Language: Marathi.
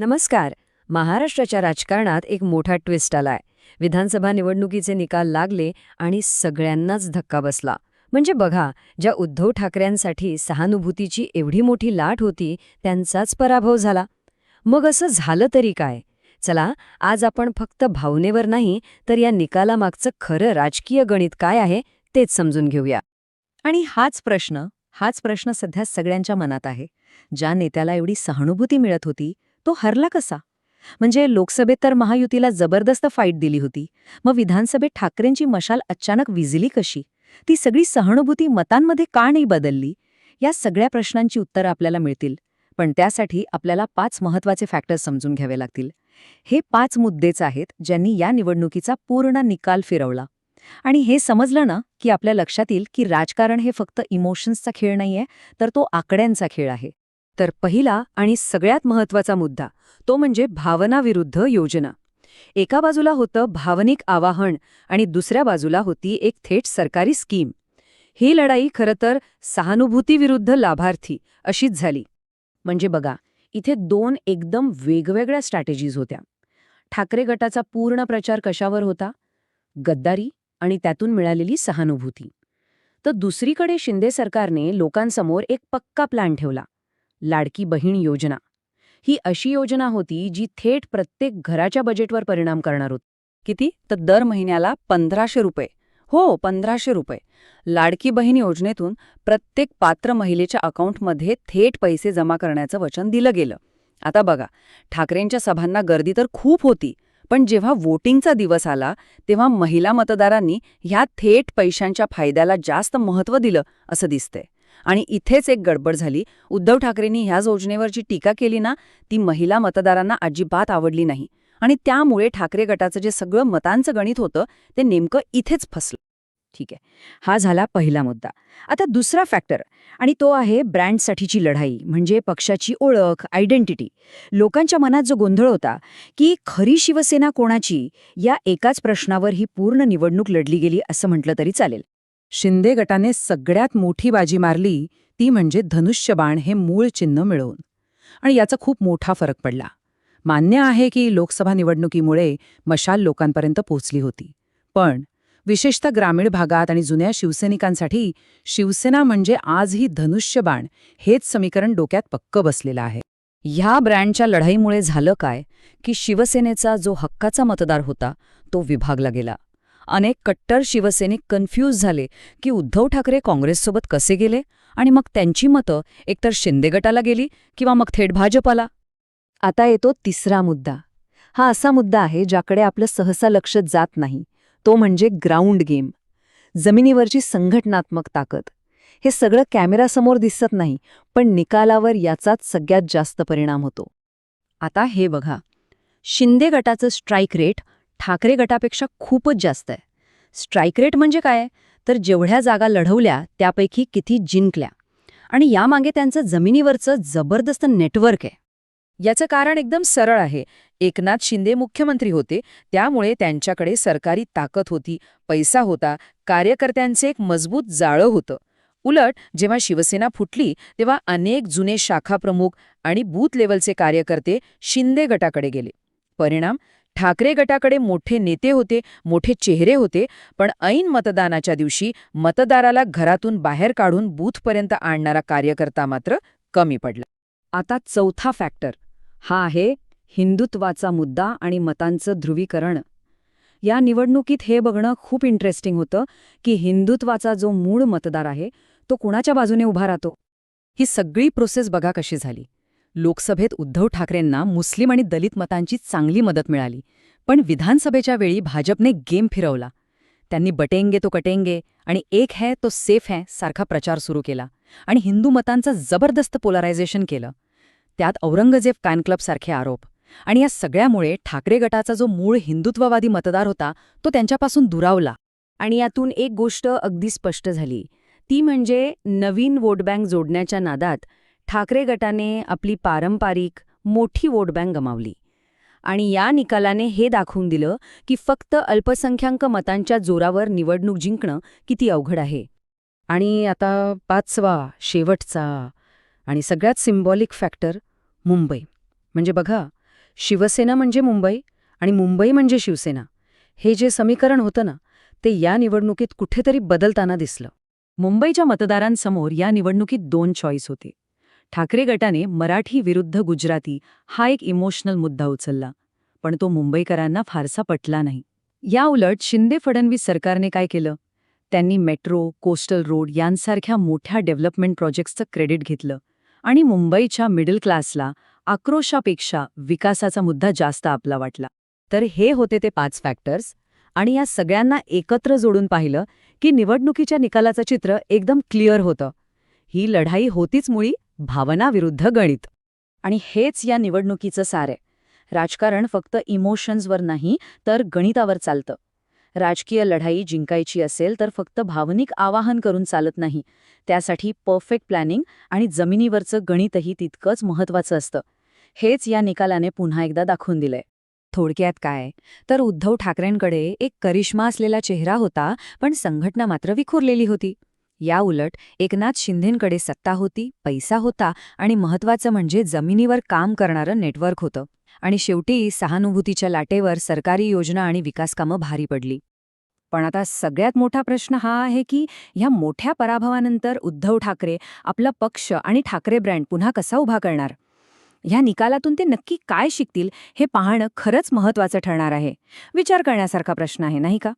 नमस्कार. महाराष्ट्राच्या राजकारणात एक मोठा ट्विस्ट आलाय. विधानसभा निवडणुकीचे निकाल लागले आणि सगळ्यांनाच धक्का बसला. म्हणजे बघा ज्या उद्धव ठाकरेंसाठी सहानुभूतीची एवढी मोठी लाट होती त्यांचाच पराभव झाला. मग असं झालं तरी काय? चला आज आपण फक्त भावनेवर नाही तर या निकालामागचं खरं राजकीय गणित काय आहे तेच समजून घेऊया. आणि हाच प्रश्न हाच प्रश्न सध्या सगळ्यांच्या मनात आहे. ज्या नेत्याला एवढी सहानुभूती मिळत होती तो हरला कसा? म्हणजे लोकसभेत तर महायुतीला जबरदस्त फाईट दिली होती. मग विधानसभेत ठाकरेंची मशाल अचानक विझली कशी? ती सगळी सहानुभूती मतांमध्ये का नाही बदलली? या सगळ्या प्रश्नांची उत्तरं आपल्याला मिळतील. पण त्यासाठी आपल्याला पाच महत्त्वाचे फॅक्टर्स समजून घ्यावे लागतील. हे पाच मुद्देच आहेत ज्यांनी या निवडणुकीचा पूर्ण निकाल फिरवला. आणि हे समजलं ना की आपल्या लक्षात येईल की राजकारण हे फक्त इमोशन्सचा खेळ नाहीये तर तो आकड्यांचा खेळ आहे. तर पहिला आणि सगळ्यात महत्त्वाचा मुद्दा तो म्हणजे भावनाविरुद्ध योजना. एका बाजूला होतं भावनिक आवाहन आणि दुसऱ्या बाजूला होती एक थेट सरकारी स्कीम. ही लढाई खरं तर सहानुभूतीविरुद्ध लाभार्थी अशीच झाली. म्हणजे बघा इथे दोन एकदम वेगवेगळ्या स्ट्रॅटेजीज होत्या. ठाकरे गटाचा पूर्ण प्रचार कशावर होता? गद्दारी आणि त्यातून मिळालेली सहानुभूती. तर दुसरीकडे शिंदे सरकारने लोकांसमोर एक पक्का प्लॅन ठेवला. लाडकी बहीण योजना. ही अशी योजना होती जी थेट प्रत्येक घराच्या बजेटवर परिणाम करणार होती. किती? तर दर महिन्याला पंधराशे रुपये. हो पंधराशे रुपये. लाडकी बहीण योजनेतून प्रत्येक पात्र महिलेच्या अकाउंटमध्ये थेट पैसे जमा करण्याचं वचन दिलं गेलं. आता बघा ठाकरेंच्या सभांना गर्दी तर खूप होती पण जेव्हा वोटिंगचा दिवस आला तेव्हा महिला मतदारांनी ह्या थेट पैशांच्या फायद्याला जास्त महत्त्व दिलं असं दिसतंय. आणि इथेच एक गडबड झाली. उद्धव ठाकरेंनी ह्या योजनेवर जी टीका केली ना ती महिला मतदारांना अजिबात आवडली नाही. आणि त्यामुळे ठाकरे गटाचं जे सगळं मतांचं गणित होतं ते नेमकं इथेच फसलं. ठीक आहे. हा झाला पहिला मुद्दा. आता दुसरा फॅक्टर आणि तो आहे ब्रँडसाठीची लढाई म्हणजे पक्षाची ओळख आयडेंटिटी लोकांच्या मनात जो गोंधळ होता की खरी शिवसेना कोणाची या एकाच प्रश्नावर ही पूर्ण निवडणूक लढली गेली असं म्हटलं तरी चालेल. शिंदे गटाने सगळ्यात मोठी बाजी मारली ती म्हणजे धनुष्यबाण हे मूळ चिन्ह मिळवून. आणि याचा खूप मोठा फरक पडला. मान्य आहे की लोकसभा निवडणुकीमुळे मशाल लोकांपर्यंत पोहोचली होती. पण विशेषतः ग्रामीण भागात आणि जुन्या शिवसैनिकांसाठी शिवसेना म्हणजे आजही धनुष्यबाण हेच समीकरण डोक्यात पक्क बसलेलं आहे. ह्या ब्रँडच्या लढाईमुळे झालं काय की शिवसेनेचा जो हक्काचा मतदार होता तो विभागला गेला. अनेक कट्टर शिवसैनिक कन्फ्यूज झाले की उद्धव ठाकरे काँग्रेससोबत कसे गेले आणि मग त्यांची मतं एकतर शिंदे गटाला गेली किंवा मग थेट भाजपाला? आता येतो तिसरा मुद्दा. हा असा मुद्दा आहे ज्याकडे आपलं सहसा लक्ष जात नाही. तो म्हणजे ग्राउंड गेम जमिनीवरची संघटनात्मक ताकद. हे सगळं कॅमेरासमोर दिसत नाही पण निकालावर याचाच सगळ्यात जास्त परिणाम होतो. आता हे बघा. शिंदे गटाचं स्ट्राईक रेट ठाकरे गटापेक्षा खूपच जास्त आहे. स्ट्राईक रेट म्हणजे काय? तर जेवढ्या जागा लढवल्या त्यापैकी किती जिंकल्या. आणि यामागे त्यांचं जमिनीवरचं जबरदस्त नेटवर्क आहे. याचं कारण एकदम सरळ आहे. एकनाथ शिंदे मुख्यमंत्री होते त्यामुळे त्यांच्याकडे सरकारी ताकद होती पैसा होता कार्यकर्त्यांचे एक मजबूत जाळं होतं. उलट जेव्हा शिवसेना फुटली तेव्हा अनेक जुने शाखाप्रमुख आणि बूथ लेवलचे कार्यकर्ते शिंदे गटाकडे गेले. परिणाम? ठाकरे गटाकडे मोठे नेते होते मोठे चेहरे होते पण ऐन मतदानाच्या दिवशी मतदाराला घरातून बाहेर काढून बूथपर्यंत आणणारा कार्यकर्ता मात्र कमी पडला. आता चौथा फॅक्टर हा आहे हिंदुत्वाचा मुद्दा आणि मतांचं ध्रुवीकरण. या निवडणुकीत हे बघणं खूप इंटरेस्टिंग होतं की हिंदुत्वाचा जो मूळ मतदार आहे तो कुणाच्या बाजूने उभा राहतो? ही सगळी प्रोसेस बघा कशी झाली. लोकसभेत उद्धव ठाकरेंना मुस्लिम आणि दलित मतांची चांगली मदत मिळाली. पण विधानसभेच्या वेळी भाजपने गेम फिरवला. त्यांनी बटेंगे तो कटेंगे आणि एक है तो सेफ है सारखा प्रचार सुरू केला आणि हिंदू मतांचं जबरदस्त पोलरायझेशन केलं. त्यात औरंगजेब फॅन क्लबसारखे आरोप. आणि या सगळ्यामुळे ठाकरे गटाचा जो मूळ हिंदुत्ववादी मतदार होता तो त्यांच्यापासून दुरावला. आणि यातून एक गोष्ट अगदी स्पष्ट झाली. ती म्हणजे नवीन वोटबँक जोडण्याच्या नादात ठाकरे गटाने आपली पारंपरिक मोठी वोट बँक गमावली. आणि या निकालाने हे दाखवून दिलं की फक्त अल्पसंख्याक मतांच्या जोरावर निवडणूक जिंकणं किती अवघड आहे. आणि आता पाचवा शेवटचा आणि सगळ्यात सिम्बॉलिक फॅक्टर मुंबई. म्हणजे बघा शिवसेना म्हणजे मुंबई आणि मुंबई म्हणजे शिवसेना. हे जे समीकरण होतं ना ते या निवडणुकीत कुठेतरी बदलताना दिसलं. मुंबईच्या मतदारांसमोर या निवडणुकीत दोन चॉईस होते. ठाकरे गटाने मराठी विरुद्ध गुजराती हा एक इमोशनल मुद्दा उचलला पण तो मुंबईकरांना फारसा पटला नाही. या उलट शिंदे फडणवीस सरकारने काय केलं? त्यांनी मेट्रो कोस्टल रोड यांसारख्या मोठ्या डेव्हलपमेंट प्रोजेक्ट्सचं क्रेडिट घेतलं आणि मुंबईच्या मिडल क्लासला आक्रोशापेक्षा विकासाचा मुद्दा जास्त आपला वाटला. तर हे होते ते पाच फॅक्टर्स आणि या सगळ्यांना एकत्र जोडून पाहिलं की निवडणुकीच्या निकालाचं चित्र एकदम क्लिअर होतं. ही लढाई होतीच मुळी भावनाविरुद्ध गणित. आणि हेच या निवडणुकीचं सार आहे. राजकारण फक्त इमोशन्सवर नाही तर गणितावर चालतं. राजकीय लढाई जिंकायची असेल तर फक्त भावनिक आवाहन करून चालत नाही. त्यासाठी परफेक्ट प्लॅनिंग आणि जमिनीवरचं गणितही तितकंच महत्वाचं असतं. हेच या निकालाने पुन्हा एकदा दाखवून दिलंय. थोडक्यात काय? तर उद्धव ठाकरेंकडे एक करिश्मा असलेला चेहरा होता पण संघटना मात्र विखुरलेली होती. याउलट एकनाथ शिंदेंकडे सत्ता होती पैसा होता आणि महत्वाचं म्हणजे जमिनीवर काम करणारं नेटवर्क होतं. आणि शेवटी सहानुभूतीच्या लाटेवर सरकारी योजना आणि विकासकामं भारी पडली. पण आता सगळ्यात मोठा प्रश्न हा आहे की ह्या मोठ्या पराभवानंतर उद्धव ठाकरे आपला पक्ष आणि ठाकरे ब्रँड पुन्हा कसा उभा करणार? ह्या निकालातून ते नक्की काय शिकतील हे पाहणं खरंच महत्वाचं ठरणार आहे. विचार करण्यासारखा प्रश्न आहे नाही का?